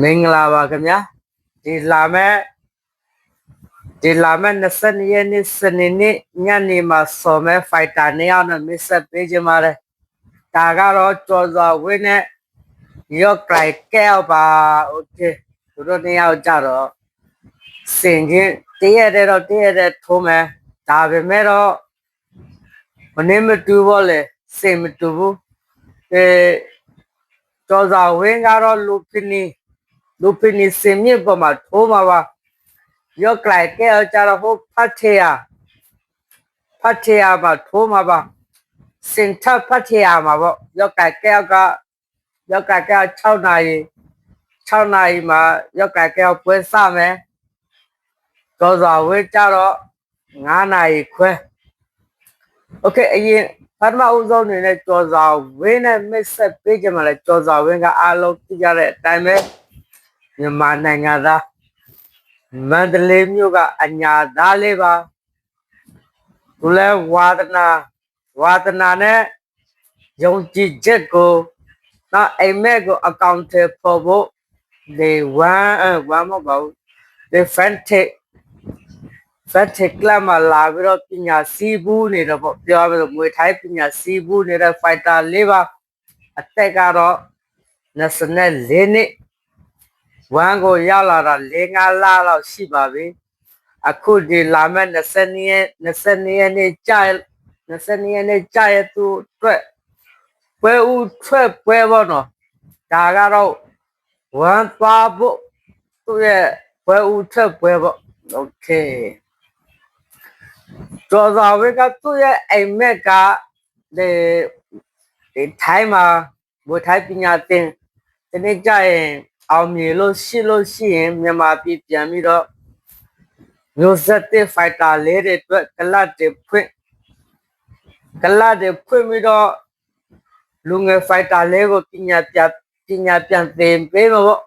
မင်္ဂလာပါခင်ဗျာဒီလာမဲ့ဒီလာမဲ့22ရက်နေ့စနေနေ့ညနေမှာစော်မဲ့ဖိုက်တာနှစ်ယောက်နဲ့မစ်ဆက်ပေးကြပါတယ်ဒါကတော့ကြော်စွာဝင်းနဲ့ရော့ကလိုက်ကဲပါโอเคသူတို့နှစ်ယောက်ကြတော့စင်ချင်းတည့်ရတယ်တော့တည့်ရတယ်ထိုးမယ်ဒါပေမဲ့တော့မနေမတူဘောလေစင်မတူဘူးအဲကြော်စွာဝင်းကတော့လူပင်းနီ လူပင်းနီစင်မြစ်ပေါ်မှာထိုးမှာပါရော့ကလိုက်ကဲကြတော့ဟိုဖတ်ထေရဖတ်ထေရမှာထိုးမှာပါစင်ထဖတ်ထေရမှာပေါ့ရော့ကလိုက်ကဲကရော့ကလိုက်ကဲ6နာရီ6နာရီမှာရော့ကလိုက်ကဲပွဲစမယ်ကြောစွာဝေးကြတော့9နာရီခွဲโอเคအရင်ပထမဦးဆုံးအနေနဲ့ကြောစွာဝင်းနဲ့မစ်ဆက်ပေးကြမှာလဲကြောစွာဝင်းကအားလုံးသိကြတဲ့အတိုင်းပဲ မြန်မာနိုင်ငံသားမန္တလေးမြို့ကအညာသားလေးပါသူလဲဝါဒနာဝါဒနာနဲ့ယုံကြည်ချက်ကိုနောက်အိမ်မက်ကိုအကောင့်ထဲပေါ်ဖို့ဒီဝမ်ဝမ်မဟုတ်ပါဘူးဒီဖန်တစ်ဖန်တစ်ကလပ်မှာလာပြီးတော့ပညာစီးဘူးနေတော့ပေါ့ပြောရမယ်ဆိုမွေထိုင်းပညာစီးဘူးနေတဲ့ဖိုက်တာလေးပါအသက်ကတော့24နှစ် ဝမ်းကိုရောက်လာတာ၄၅လလောက်ရှိပါပြီအခုဒီလာမဲ့20ရက်20ရက်နေ့ကြာ20ရက်နေ့ကြာရသူအတွက်ပွဲဦးထွက်ပွဲပေါ့နော်ဒါကတော့ဝမ်းသွားဖို့သူ့ရဲ့ပွဲဦးထွက်ပွဲပေါ့โอเคကျော်စွာဝေကသူ့ရဲ့အိမ်မက်ကဒီဒီထိုင်းမှာဘိုထိုင်းပညာသင်ဒီနေ့ကြာရင် အောင်မြင်လို့ရှိလို့ရှိရင်မြန်မာပြည်ပြန်ပြီးတော့မျိုးဆက်တဲ့ဖိုက်တာလေးတွေအတွက်ကလတ်တွေဖွင့်ကလတ်တွေဖွင့်ပြီးတော့လူငယ်ဖိုက်တာလေးကိုပညာပြပညာပြန်သင်ပေးမှာပေါ့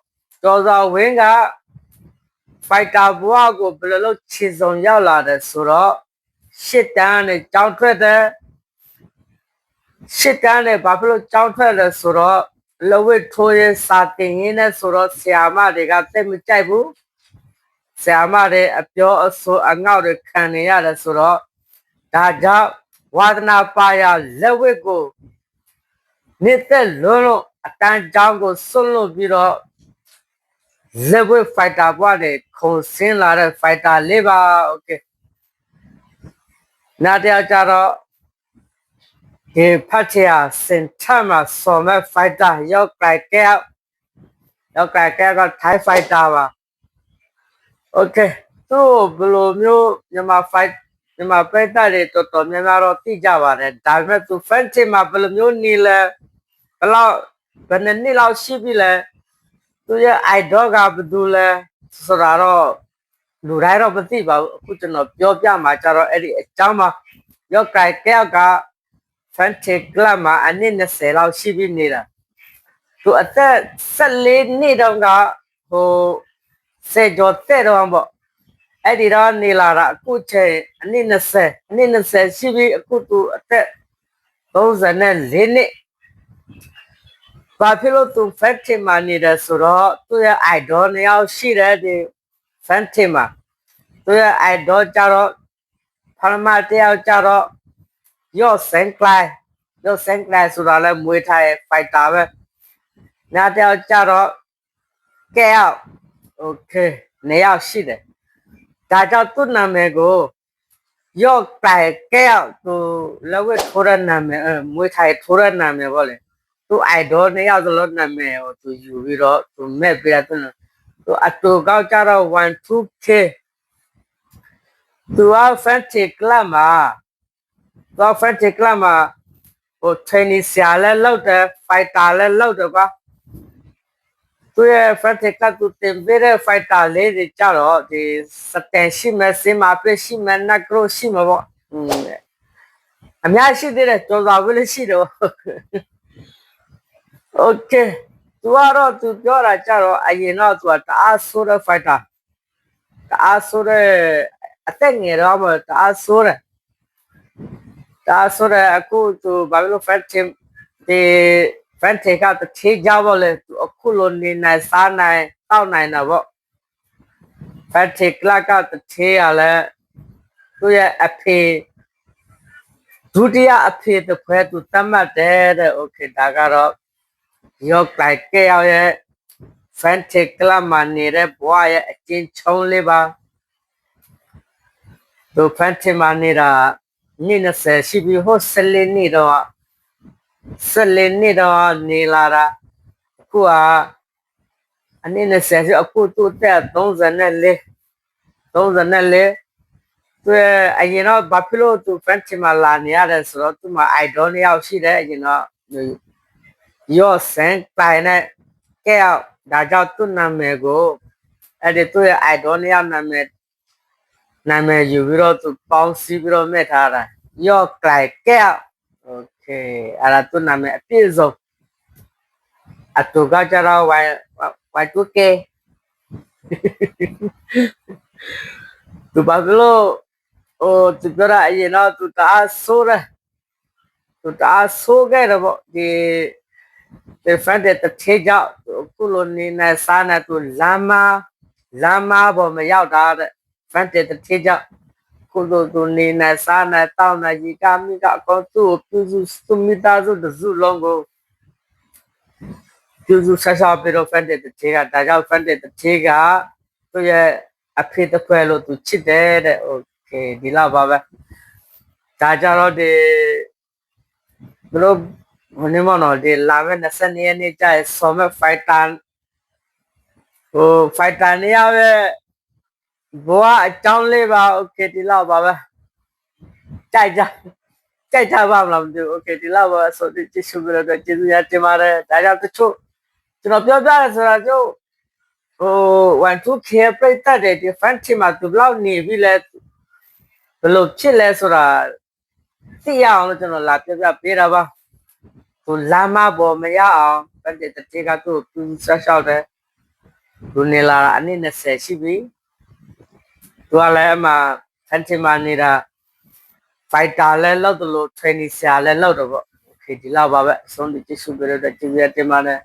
တော်စွာဝင်းကဖိုက်တာဘွားကိုဘယ်လိုလုပ်ခြေစုံရောက်လာတယ်ဆိုတော့ရှစ်တန်းနဲ့ကြောင်းထွက်တယ်ရှစ်တန်းနဲ့ဘာဖြစ်လို့ကြောင်းထွက်လဲဆိုတော့ လဝစ်ထိုးရဲစာတင်ရင်းနဲ့ဆိုတော့ဆရာမတွေကသိမကြိုက်ဘူးဆရာမတွေအပြောအဆိုအငေါ့တွေခံနေရတယ်ဆိုတော့ဒါကြောင့်ဝါဒနာပါရလက်ဝစ်ကိုနှစ်သက်လုံးလုံးအတန်းကြောင်းကိုစွန့်လွတ်ပြီးတော့လက်ဝစ်ဖိုက်တာဘွားတွေခုံဆင်းလာတဲ့ဖိုက်တာလေးပါโอเคနားတရားကြတော့ ge patia sentama soma fighter yo kai keo yo kai keo က Thai fighter ပါ Okay သူ့ဘယ်လိုမျိုးမြန်မာ fight မြန်မာပိတ်တဲ့တော်တော်များများတော့သိကြပါတယ်ဒါပေမဲ့သူ fan team မှာဘယ်လိုမျိုးနေလဲဘယ်လောက်ဘယ်နှစ်နှစ်လောက်ရှိပြီလဲသူရဲ့ idol ကဘယ်သူလဲဆိုတာတော့လူတိုင်းတော့မသိပါဘူးအခုကျွန်တော်ပြောပြမှာကြတော့အဲ့ဒီအကြောင်းမှာရော့ကိုင်ကဲက ကဖန်တီကလပ်မှာအနည်း20လောက်ရှိပြီနေတာသူအသက်14နှစ်တောင်ကဟိုစေကျော်တဲ့တော့ပေါ့အဲ့ဒီတော့နေလာတာအခုချိန်အနည်း20အနည်း20ရှိပြီအခုသူအသက်34နှစ်ဘာဖြစ်လို့သူဖန်တီမှာနေတယ်ဆိုတော့သူရဲ့ idol နှစ်ယောက်ရှိတယ်ဒီဖန်တီမှာသူရဲ့ idol ကြတော့ဖရမတယောက်ကြတော့ ยอดแสงไกลยอดแสงไกลสุดาแล้วมวยไทยไปตามนะเดี๋ยวจะรอแก้วโอเคเนี่ยเอาชิเลยจ้าเจ้าตุ้นนามเกูยอดไปแก้วตัวแล้วก็ทุเรนนามเออมวยไทยทุเรนนามเก็เลยตัวไอดอลเนี่ยเอาตัวนั้นามเออตัวยูวิรอตัวแม่ปีละตันั้ตัวอัตัวก้าจะรอวันทุกเทตัวแฟนติกล้ะมา တော့ French Club မှာဟို training ဆရာလည်းလောက်တယ် fighter လည်းလောက်တယ်ကွာသူရဲ့ French Club သူတင်ပေးတဲ့ fighter လေးတွေကြတော့ဒီစတန်ရှိမဲ့စင်မာပြရှိမဲ့နကရိုရှိမှာပေါ့อืมအများရှိသေးတယ်ကြော်စွာဝလေးရှိတော့ Okay သူကတော့သူပြောတာကြတော့အရင်တော့သူကတအားဆိုးတဲ့ fighter တအားဆိုးတဲ့အသက်ငယ်တော့မှတအားဆိုးတယ် ဒါဆိုတော့အခုသူဘာလို့ fat team ဒီ fat team ကတထေးကြပါလေအခုလိုနေနိုင်စားနိုင်တောက်နိုင်တာပေါ့ fat team ကကတထေးရလဲသူ့ရဲ့အဖေဒုတိယအဖေတစ်ခွဲသူတတ်မှတ်တယ်တဲ့ okay ဒါကတော့ယောက်လိုက်ကြရရဲ့ fat team ကမှနေတဲ့ဘွားရဲ့အချင်းချုံးလေးပါသူ fat team မှာနေတာ နေ့20ရှိပြီဟိုဆက်လေးနေတော့ဆက်လေးနေတော့နေလာတာအခုကအနည်း20ရှိအခုသူ့တက်34 34သူအရင်တော့ဘာဖြစ်လို့သူဖန်ချီမှာလာနေရတယ်ဆိုတော့သူမှာ idol နှစ်ယောက်ရှိတယ်အရင်တော့ရော့ဆန်တိုင်းနဲ့ကဲအောင်ဒါကြောင့်သူ့နာမည်ကိုအဲ့ဒီသူ့ရဲ့ idol နှစ်ယောက်နာမည် နာမည်ယူပြီးတော့သူပေါင်းစည်းပြီးတော့မဲ့ထားတာရော့ကလိုက်ကဲအောင်โอเคအဲ့ဒါသူ့နာမည်အပြည့်စုံအတူကကြတော့ဝိုင်ဝိုင်တူကေ သူဘာလို့ဟိုသူပြောရအရင်တော့သူတအားဆိုးတယ်သူတအားဆိုးခဲ့တယ်ပေါ့ဒီဒီဖန်တဲ့တစ်ထေးကြောင့်ကုလိုနေနဲ့စားနေသူလမ်းမလမ်းမပေါ်မရောက်တာတဲ့ ဖန်တဲ့တစ်ထေးကြောင့်ကုလိုသူနေနဲ့စားနေတောင်းနေကြီးကမိကအကောသူ့ကိုပြုစုသူမိသားစုတစ်စုလုံးကိုပြုစုဆက်စားပြီးတော့ဖန်တဲ့တစ်ထေးကဒါကြောင့်ဖန်တဲ့တစ်ထေး ဘလို့ဟိုနေမနော်ဒီလာမယ့်22ရက်နေ့ကျရင်ဆော်မဲ့ဖိုက်တာဟိုဖိုက်တာနေရပဲဘွားအကြောင်းလေးပါโอเคဒီလောက်ပါပဲကြိုက်ကြကြိုက်ကြပါမလားမသိဘူးโอเคဒီလောက်ပါဆိုဒီကျေးဇူးပြုလို့ကျေးဇူးရတင်ပါတယ်ဒါကြောင့်တချို့ကျွန်တော်ပြောပြရဆိုတာကျို့ ဟို1 2 k ပြိတ္တတဲ့ဒီ fan team မှာသူဘလောက်နေပြီလဲဘယ်လိုဖြစ်လဲဆိုတာသိရအောင်လို့ကျွန်တော်လာပြပြပေးတာပါသူလာမပေါ်မရအောင်ပတ်တဲ့တေကသူ့သူဆက်လျှောက်တယ်သူနေလာတာအနည်း20ရှိပြီ သူကလည်းအမှ fan team မှာနေတာ fighter လည်းလောက်တယ်လို့ training ဆရာလည်းလောက်တော့ပေါ့ okay ဒီလောက်ပါပဲအဆုံးဒီကျေးဇူးပြုလို့ကျေးဇူးတင်ပါတယ်